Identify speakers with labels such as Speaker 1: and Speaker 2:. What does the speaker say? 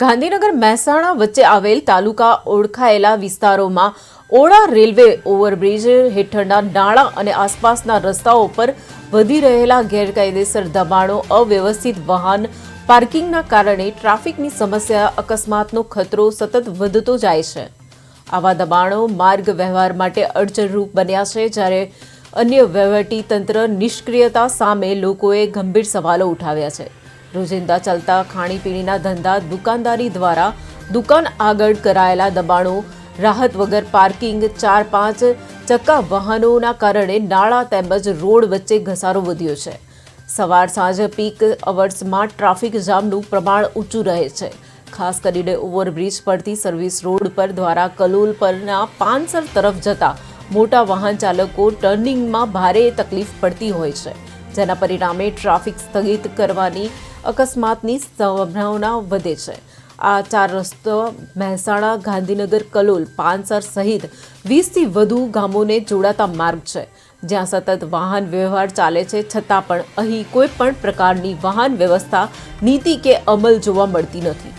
Speaker 1: ગાંધીનગર મહેસાણા વચ્ચે આવેલ તાલુકા ઓળખાયેલા વિસ્તારોમાં ઓળા રેલવે ઓવરબ્રિજ હેઠળના નાળા અને આસપાસના રસ્તાઓ પર વધી રહેલા ગેરકાયદેસર દબાણો, અવ્યવસ્થિત વાહન પાર્કિંગના કારણે ટ્રાફિકની સમસ્યા, અકસ્માતનો ખતરો સતત વધતો જાય છે. આવા દબાણો માર્ગ વ્યવહાર માટે અડચણરૂપ બન્યા છે, જ્યારે અન્ય વહીવટી તંત્ર નિષ્ક્રિયતા સામે લોકોએ ગંભીર સવાલો ઉઠાવ્યા છે. રોજિંદા ચાલતા ખાણીપીણીના ધંધા દુકાનદારી દ્વારા દુકાન આગળ કરાયેલા દબાણો, રાહત વગર પાર્કિંગ, ચાર પાંચ ચક્કા વાહનોના કારણે નાળા તેમજ રોડ વચ્ચે ઘસારો વધ્યો છે. સવાર સાંજ પીક અવર્સમાં ટ્રાફિક જામનું પ્રમાણ ઊંચું રહે છે. ખાસ કરીને ઓવરબ્રિજ પરથી સર્વિસ રોડ પર દ્વારા કલોલ પરના પાનસર તરફ જતા મોટા વાહન ચાલકો ટર્નિંગમાં ભારે તકલીફ પડતી હોય છે. જેના પરિણામે ટ્રાફિક સ્થગિત કરવાની અકસ્માતની સંભાવના વધે છે. આ ચાર રસ્તો મહેસાણા, ગાંધીનગર, કલોલ, પાનસર સહિત વીસથી વધુ ગામોને જોડાતા માર્ગ છે. જ્યાં સતત વાહન વ્યવહાર ચાલે છે, છતાં પણ અહીં કોઈ પણ પ્રકારની વાહન વ્યવસ્થા નીતિ કે અમલ જોવા મળતી નથી.